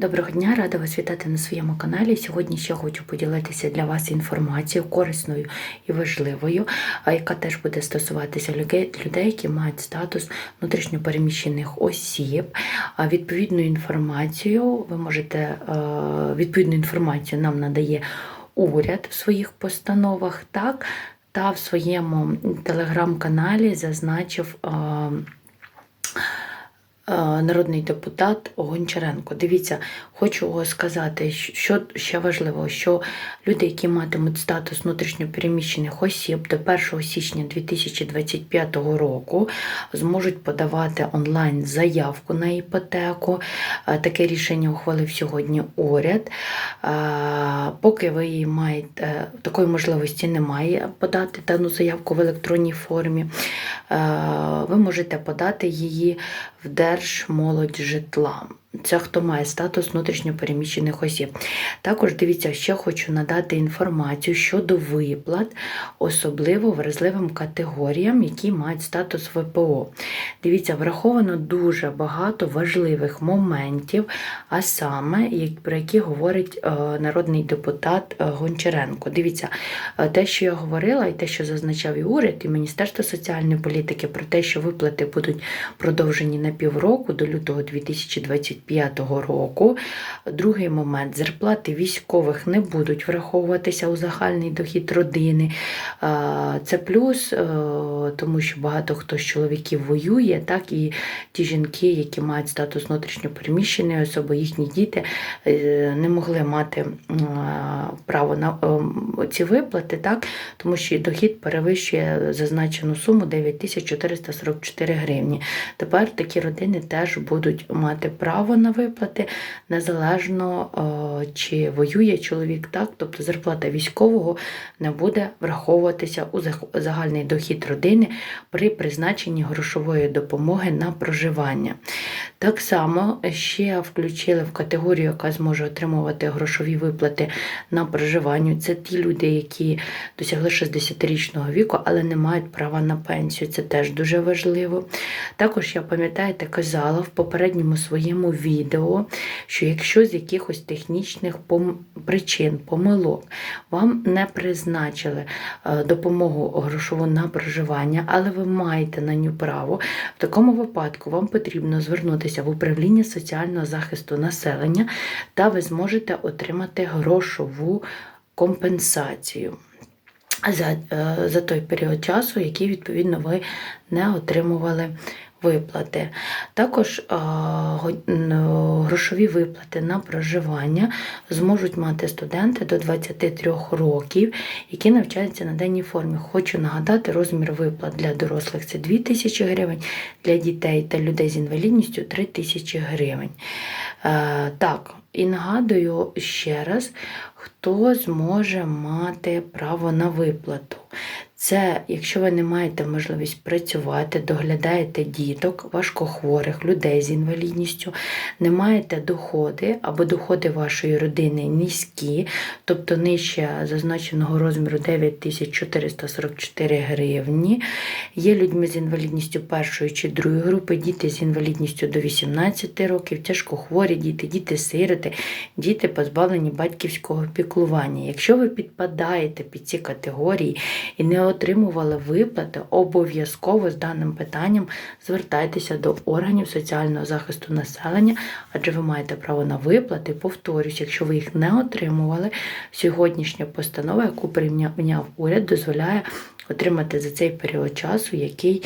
Доброго дня, рада вас вітати на своєму каналі. Сьогодні ще хочу поділитися для вас інформацією корисною і важливою, яка теж буде стосуватися людей, які мають статус внутрішньопереміщених осіб. Відповідну інформацію ви можете відповідну інформацію нам надає уряд в своїх постановах, так та в своєму телеграм-каналі зазначив. Е, Народний депутат Гончаренко. Дивіться, хочу сказати, що ще важливо, що люди, які матимуть статус внутрішньопереміщених осіб до 1 січня 2025 року, зможуть подавати онлайн заявку на іпотеку. Е, Таке рішення ухвалив сьогодні уряд. Е, Поки ви її маєте, такої можливості немає подати дану заявку в електронній формі, ви можете подати її в Держмолодьжитла. Це хто має статус внутрішньопереміщених осіб. Також дивіться, ще хочу надати інформацію щодо виплат, особливо вразливим категоріям, які мають статус ВПО. Дивіться, враховано дуже багато важливих моментів, а саме, про які говорить е, народний депутат е, Гончаренко. Дивіться, е, те, що я говорила, і те, що зазначав і уряд, і Міністерство соціальної політики, про те, що виплати будуть продовжені на півроку до лютого 2025 року. Другий момент зарплати військових не будуть враховуватися у загальний дохід родини. Е, Це плюс, е, тому що багато хто з чоловіків воює, так і ті жінки, які мають статус внутрішньопереміщеної особи, їхні діти е, не могли мати право на ці виплати, так, тому що дохід перевищує зазначену суму 9444 гривні. Тепер такі родини теж будуть мати право на виплати незалежно е, чи воює чоловік так, тобто зарплата військового не буде враховуватися у загальний дохід родини при призначенні грошової допомоги на проживання. Так само ще включили в категорію, яка зможе отримувати грошові виплати на проживання. Це ті люди, які досягли 60-річного віку, але не мають права на пенсію. Це теж дуже важливо. Також я пам'ятаєте, казала в попередньому своєму відео, що якщо з якихось технічних причин, помилок вам не призначили е, допомогу грошову на проживання, але ви маєте на нього право, в такому випадку вам потрібно звернутися в управління соціального захисту населення, та ви зможете отримати грошову компенсацію. За, е, за той період часу, який, відповідно, ви не отримували виплати. Також грошові виплати на проживання зможуть мати студенти до 23 років, які навчаються на денній формі. Хочу нагадати, розмір виплат для дорослих це 2 тисячі гривень, для дітей та людей з інвалідністю 3 тисячі гривень. Е, Так, і нагадую ще раз, хто зможе мати право на виплату. Це якщо ви не маєте можливість працювати, доглядаєте діток, важкохворих, людей з інвалідністю, не маєте доходи або доходи вашої родини низькі, тобто нижче зазначеного розміру 9444 гривні, є людьми з інвалідністю першої чи другої групи, діти з інвалідністю до 18 років, тяжкохворі діти, діти-сироти, діти позбавлені батьківського піклування. Якщо ви підпадаєте під ці категорії і не отримували виплати, обов'язково з даним питанням звертайтеся до органів соціального захисту населення, адже ви маєте право на виплати. Повторюсь, якщо ви їх не отримували, сьогоднішня постанова, яку прийняв уряд, дозволяє отримати за цей період часу, який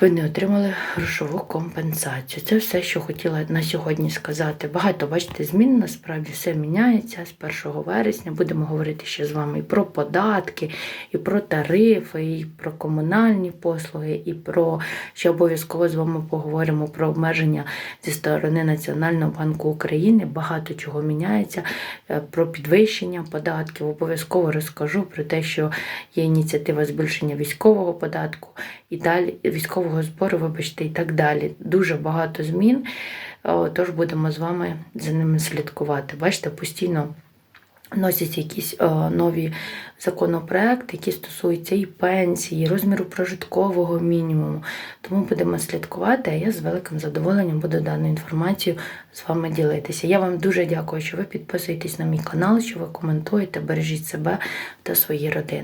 ви не отримали грошову компенсацію. Це все, що хотіла на сьогодні сказати. Багато, бачите, змін насправді все міняється з 1 вересня. Будемо говорити ще з вами і про податки, і про тарифи, і про комунальні послуги, і про ще обов'язково з вами поговоримо про обмеження зі сторони Національного банку України. Багато чого міняється, е, про підвищення податків. Обов'язково розкажу про те, що є ініціатива збільшення військового податку і далі військового збору, вибачте, і так далі. Дуже багато змін. О, Тож будемо з вами за ними слідкувати. Бачите, постійно вносяться якісь е, нові законопроекти, які стосуються і пенсії, і розміру прожиткового мінімуму. Тому будемо слідкувати, а я з великим задоволенням буду дану інформацію з вами ділитися. Я вам дуже дякую, що ви підписуєтесь на мій канал, що ви коментуєте, бережіть себе та свої родини.